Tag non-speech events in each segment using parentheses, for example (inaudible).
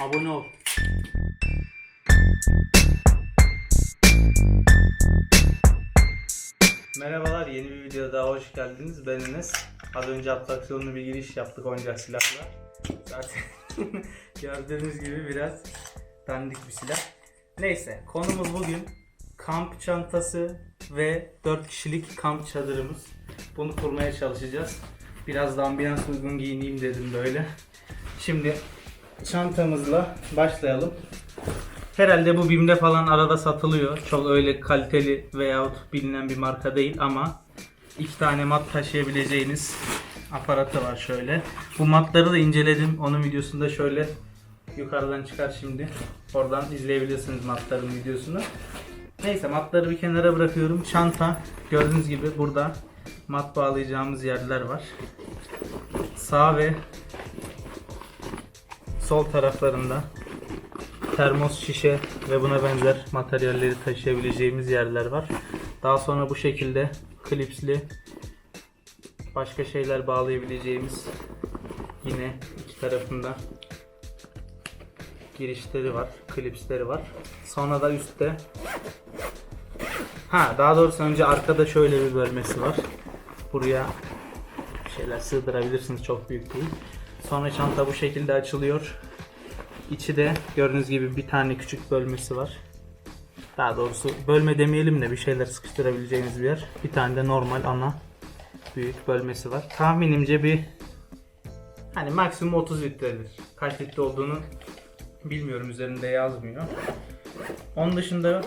Abone ol. Merhabalar, yeni bir videoda daha hoş geldiniz. Ben Enes. Az önce atraksiyonlu bir giriş yaptık oyuncak silahla. Zaten (laughs) gördüğünüz gibi biraz dandik bir silah. Neyse, konumuz bugün kamp çantası ve 4 kişilik kamp çadırımız. Bunu kurmaya çalışacağız. Biraz da ambiyans uygun giyineyim dedim böyle. Şimdi çantamızla başlayalım. Herhalde bu BİM'de falan arada satılıyor. Çok öyle kaliteli veyahut bilinen bir marka değil ama iki tane mat taşıyabileceğiniz aparatı var şöyle. Bu matları da inceledim. Onun videosunda şöyle yukarıdan çıkar şimdi. Oradan izleyebilirsiniz matların videosunu. Neyse matları bir kenara bırakıyorum. Çanta gördüğünüz gibi burada mat bağlayacağımız yerler var. Sağ ve sol taraflarında termos şişe ve buna benzer materyalleri taşıyabileceğimiz yerler var. Daha sonra bu şekilde klipsli başka şeyler bağlayabileceğimiz yine iki tarafında girişleri var, klipsleri var. Sonra da üstte Ha daha doğrusu önce arkada şöyle bir bölmesi var. Buraya şeyler sığdırabilirsiniz çok büyük değil. Sonra çanta bu şekilde açılıyor. İçi de gördüğünüz gibi bir tane küçük bölmesi var. Daha doğrusu bölme demeyelim de bir şeyler sıkıştırabileceğiniz bir yer. Bir tane de normal ana büyük bölmesi var. Tahminimce bir hani maksimum 30 litredir. Kaç litre olduğunu bilmiyorum üzerinde yazmıyor. Onun dışında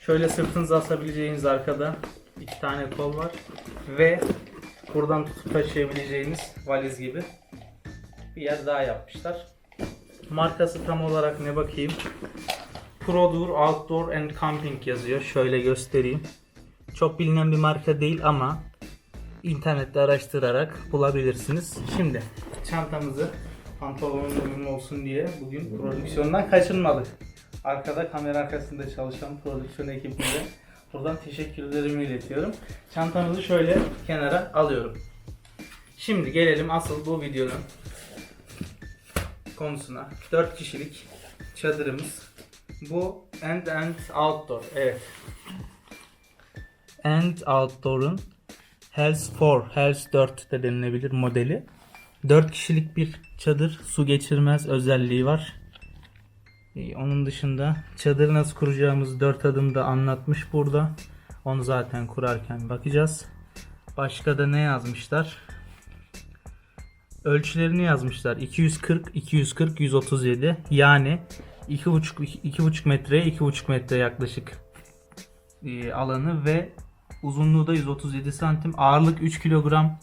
şöyle sırtınıza asabileceğiniz arkada iki tane kol var ve buradan tutup taşıyabileceğiniz valiz gibi bir yer daha yapmışlar. Markası tam olarak ne bakayım? Produr Outdoor and Camping yazıyor. Şöyle göstereyim. Çok bilinen bir marka değil ama internette araştırarak bulabilirsiniz. Şimdi çantamızı pantolonun uyumlu olsun diye bugün prodüksiyondan kaçınmadık. Arkada kamera arkasında çalışan prodüksiyon ekibine buradan teşekkürlerimi iletiyorum. Çantamızı şöyle kenara alıyorum. Şimdi gelelim asıl bu videonun konusuna. 4 kişilik çadırımız. Bu End End Outdoor. Evet. End Outdoor'un Hells 4, Hells 4 de denilebilir modeli. 4 kişilik bir çadır. Su geçirmez özelliği var. Ee, Onun dışında çadırı nasıl kuracağımızı 4 adımda anlatmış burada. Onu zaten kurarken bakacağız. Başka da ne yazmışlar? Ölçülerini yazmışlar. 240, 240, 137. Yani 2,5 2,5 metreye 2,5 metre yaklaşık e, alanı ve uzunluğu da 137 santim. Ağırlık 3 kilogram.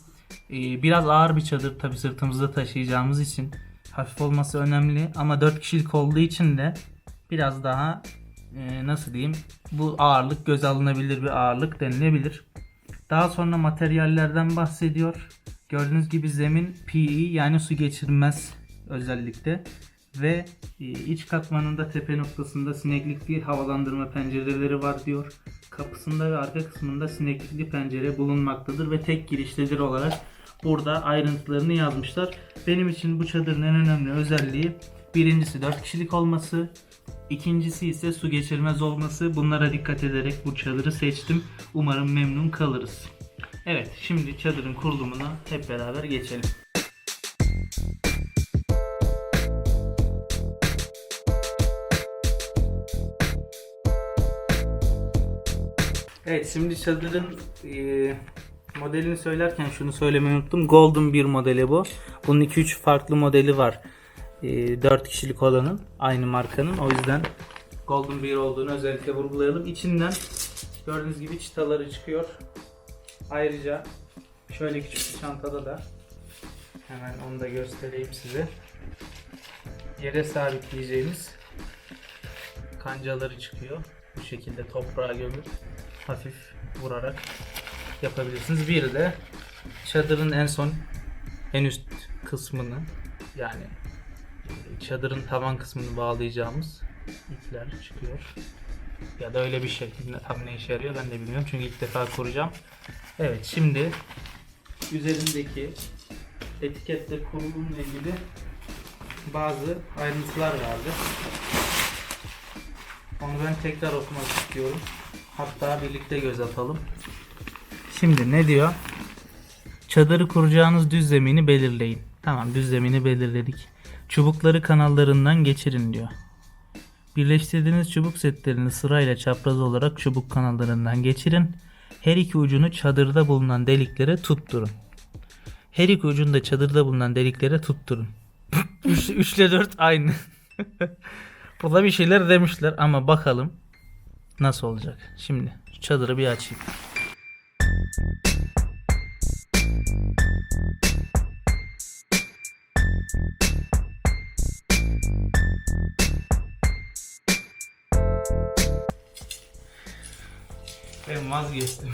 E, biraz ağır bir çadır tabi sırtımızda taşıyacağımız için hafif olması önemli ama 4 kişilik olduğu için de biraz daha e, nasıl diyeyim bu ağırlık göz alınabilir bir ağırlık denilebilir. Daha sonra materyallerden bahsediyor. Gördüğünüz gibi zemin PE yani su geçirmez özellikle ve e, iç katmanında tepe noktasında sineklikli havalandırma pencereleri var diyor. Kapısında ve arka kısmında sineklikli pencere bulunmaktadır ve tek giriştedir olarak burada ayrıntılarını yazmışlar. Benim için bu çadırın en önemli özelliği birincisi 4 kişilik olması, ikincisi ise su geçirmez olması. Bunlara dikkat ederek bu çadırı seçtim. Umarım memnun kalırız. Evet, şimdi çadırın kurulumuna hep beraber geçelim. Evet, şimdi çadırın e, modelini söylerken şunu söylemeyi unuttum. Golden bir modeli bu. Bunun 2-3 farklı modeli var. E, 4 kişilik olanın, aynı markanın. O yüzden Golden bir olduğunu özellikle vurgulayalım. İçinden gördüğünüz gibi çıtaları çıkıyor. Ayrıca şöyle küçük bir çantada da hemen onu da göstereyim size. Yere sabitleyeceğimiz kancaları çıkıyor. Bu şekilde toprağa gömüp hafif vurarak yapabilirsiniz. Bir de çadırın en son en üst kısmını yani çadırın tavan kısmını bağlayacağımız ipler çıkıyor. Ya da öyle bir şey. Tam ne işe yarıyor ben de bilmiyorum çünkü ilk defa kuracağım. Evet şimdi üzerindeki etiketle kurulumla ilgili bazı ayrıntılar vardı. Onu ben tekrar okumak istiyorum. Hatta birlikte göz atalım. Şimdi ne diyor? Çadırı kuracağınız düz zemini belirleyin. Tamam düz zemini belirledik. Çubukları kanallarından geçirin diyor. Birleştirdiğiniz çubuk setlerini sırayla çapraz olarak çubuk kanallarından geçirin. Her iki ucunu çadırda bulunan deliklere tutturun. Her iki ucunu da çadırda bulunan deliklere tutturun. (laughs) 3 ile 4 aynı. (laughs) Burada bir şeyler demişler ama bakalım nasıl olacak. Şimdi çadırı bir açayım. Ben vazgeçtim.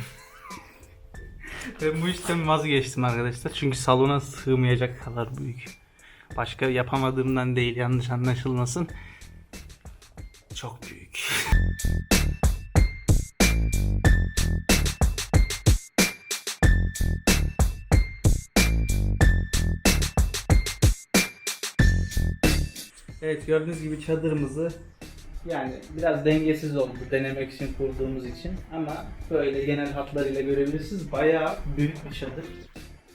(laughs) ben bu işten vazgeçtim arkadaşlar. Çünkü salona sığmayacak kadar büyük. Başka yapamadığımdan değil yanlış anlaşılmasın. Çok büyük. (laughs) Evet gördüğünüz gibi çadırımızı yani biraz dengesiz oldu denemek için kurduğumuz için ama böyle genel hatlarıyla görebilirsiniz. Bayağı büyük bir çadır.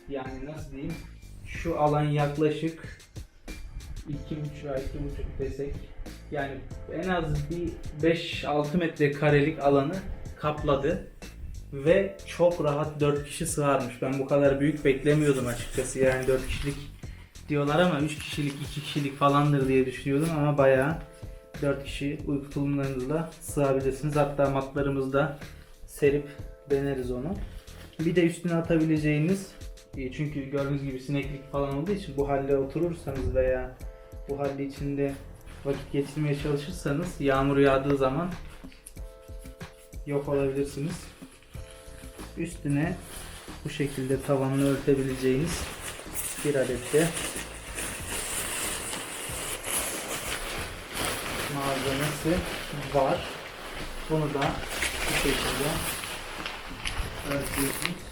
Yani nasıl diyeyim? Şu alan yaklaşık 2,5 2,5 desek yani en az bir 5-6 metre karelik alanı kapladı ve çok rahat 4 kişi sığarmış. Ben bu kadar büyük beklemiyordum açıkçası. Yani 4 kişilik diyorlar ama 3 kişilik 2 kişilik falandır diye düşünüyordum ama bayağı 4 kişi uyku tulumlarınızla sığabilirsiniz. Hatta matlarımızda serip deneriz onu. Bir de üstüne atabileceğiniz e, çünkü gördüğünüz gibi sineklik falan olduğu için bu halde oturursanız veya bu halde içinde vakit geçirmeye çalışırsanız yağmur yağdığı zaman yok olabilirsiniz. Üstüne bu şekilde tavanını örtebileceğiniz bir adet de malzemesi var. Bunu da bu şekilde örtüyorsunuz.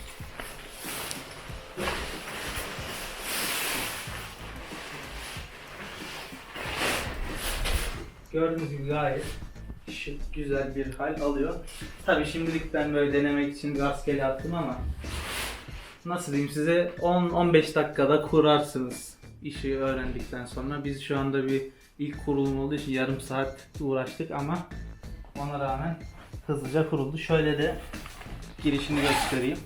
Gördüğünüz gibi gayet şık, güzel bir hal alıyor. Tabi şimdilik ben böyle denemek için rastgele attım ama nasıl diyeyim size 10-15 dakikada kurarsınız işi öğrendikten sonra. Biz şu anda bir ilk kurulum olduğu için yarım saat uğraştık ama ona rağmen hızlıca kuruldu. Şöyle de girişini göstereyim.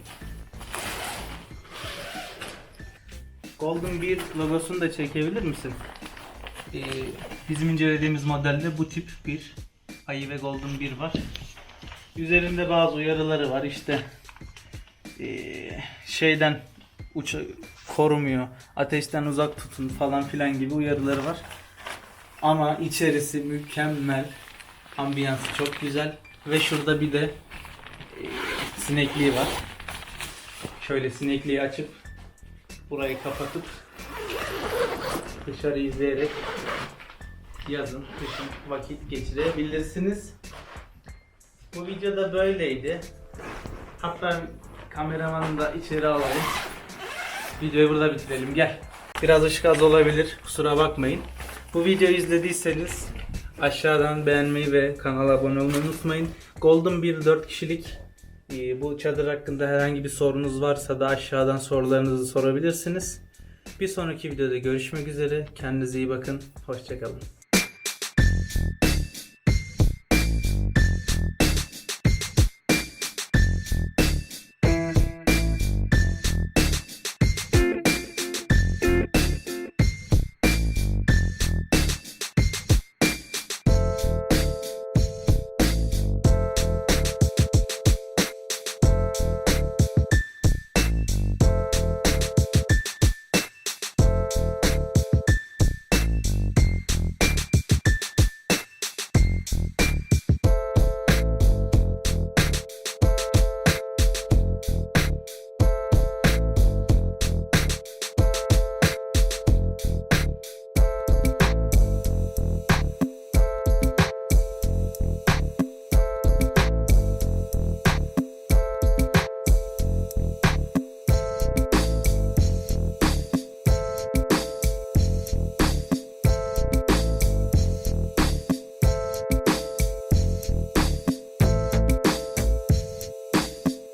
Golden bir logosunu da çekebilir misin? Ee, bizim incelediğimiz modelde bu tip bir ayı ve golden bir var. Üzerinde bazı uyarıları var işte ee, şeyden uça korumuyor, ateşten uzak tutun falan filan gibi uyarıları var. Ama içerisi mükemmel, ambiyansı çok güzel ve şurada bir de ee, sinekliği var. Şöyle sinekliği açıp burayı kapatıp dışarı izleyerek yazın, kışın vakit geçirebilirsiniz. Bu videoda böyleydi. Hatta kameramanı da içeri alayım. Videoyu burada bitirelim. Gel. Biraz ışık az olabilir. Kusura bakmayın. Bu videoyu izlediyseniz aşağıdan beğenmeyi ve kanala abone olmayı unutmayın. Golden bir 4 kişilik ee, bu çadır hakkında herhangi bir sorunuz varsa da aşağıdan sorularınızı sorabilirsiniz. Bir sonraki videoda görüşmek üzere. Kendinize iyi bakın. Hoşçakalın.